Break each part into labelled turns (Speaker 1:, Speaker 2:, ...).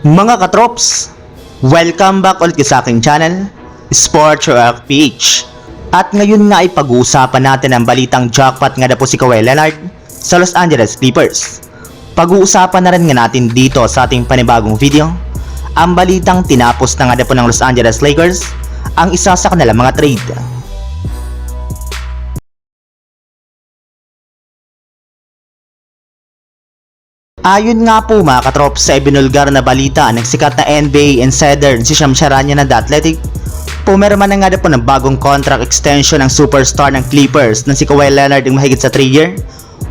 Speaker 1: Mga katrops, welcome back ulit sa aking channel, Sports Rock PH. At ngayon nga ay pag-uusapan natin ang balitang jackpot nga na po si Kawhi Leonard sa Los Angeles Clippers. Pag-uusapan na rin nga natin dito sa ating panibagong video, ang balitang tinapos na nga na po ng Los Angeles Lakers ang isa sa kanilang mga trade. Ayon nga po mga katrop sa ibinulgar na balita ng sikat na NBA insider si Sham Charania ng The Athletic, pumirma na nga na po ng bagong contract extension ng superstar ng Clippers na si Kawhi Leonard ng mahigit sa 3-year,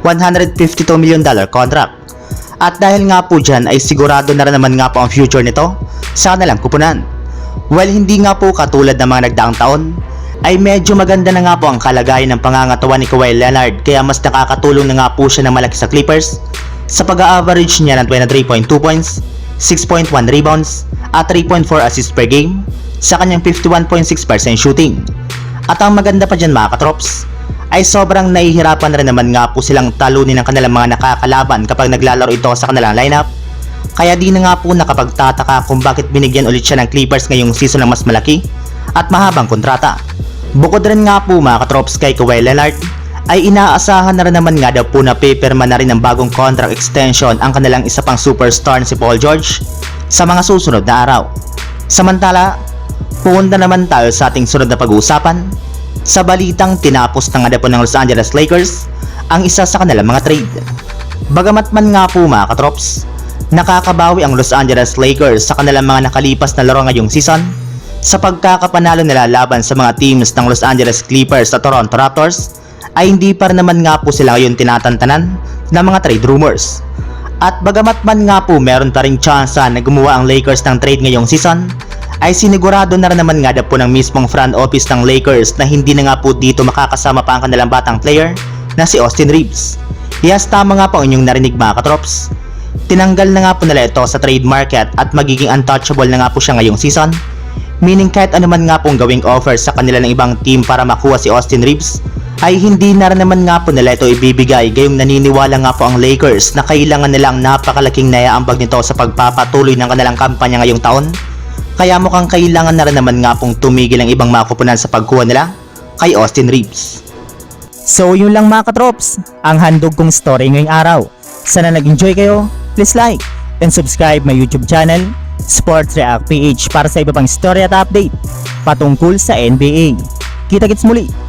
Speaker 1: 152 million dollar contract. At dahil nga po dyan ay sigurado na rin naman nga po ang future nito sa kanilang kupunan. Well hindi nga po katulad ng mga nagdaang taon, ay medyo maganda na nga po ang kalagayan ng pangangatawan ni Kawhi Leonard kaya mas nakakatulong na nga po siya ng malaki sa Clippers sa pag-average niya ng 23.2 points, 6.1 rebounds, at 3.4 assists per game sa kanyang 51.6% shooting. At ang maganda pa dyan mga katrops, ay sobrang nahihirapan rin naman nga po silang talunin ng kanilang mga nakakalaban kapag naglalaro ito sa kanilang lineup. Kaya di na nga po nakapagtataka kung bakit binigyan ulit siya ng Clippers ngayong season ng mas malaki at mahabang kontrata. Bukod rin nga po mga katrops kay Kawhi Leonard, ay inaasahan na rin naman nga daw po na paperman na rin ng bagong contract extension ang kanilang isa pang superstar na si Paul George sa mga susunod na araw. Samantala, pupunta naman tayo sa ating sunod na pag-uusapan sa balitang tinapos na nga po ng Los Angeles Lakers ang isa sa kanilang mga trade. Bagamat man nga po mga katrops, nakakabawi ang Los Angeles Lakers sa kanilang mga nakalipas na laro ngayong season sa pagkakapanalo nila laban sa mga teams ng Los Angeles Clippers at Toronto Raptors ay hindi pa naman nga po sila ngayon tinatantanan ng mga trade rumors. At bagamat man nga po meron pa rin tsansa na gumawa ang Lakers ng trade ngayong season, ay sinigurado na rin naman nga daw po ng mismong front office ng Lakers na hindi na nga po dito makakasama pa ang kanilang batang player na si Austin Reeves. Yes, tama nga po ang inyong narinig mga katrops. Tinanggal na nga po nila ito sa trade market at magiging untouchable na nga po siya ngayong season. Meaning kahit anuman nga pong gawing offer sa kanila ng ibang team para makuha si Austin Reeves, ay hindi na rin naman nga po nila ito ibibigay gayong naniniwala nga po ang Lakers na kailangan nilang napakalaking nayaambag nito sa pagpapatuloy ng kanilang kampanya ngayong taon. Kaya mukhang kailangan na rin naman nga pong tumigil ang ibang makupunan sa pagkuha nila kay Austin Reeves.
Speaker 2: So yun lang mga katrops, ang handog kong story ngayong araw. Sana nag-enjoy kayo, please like and subscribe my YouTube channel, Sports React PH para sa iba pang story at update patungkol sa NBA. Kita-kits muli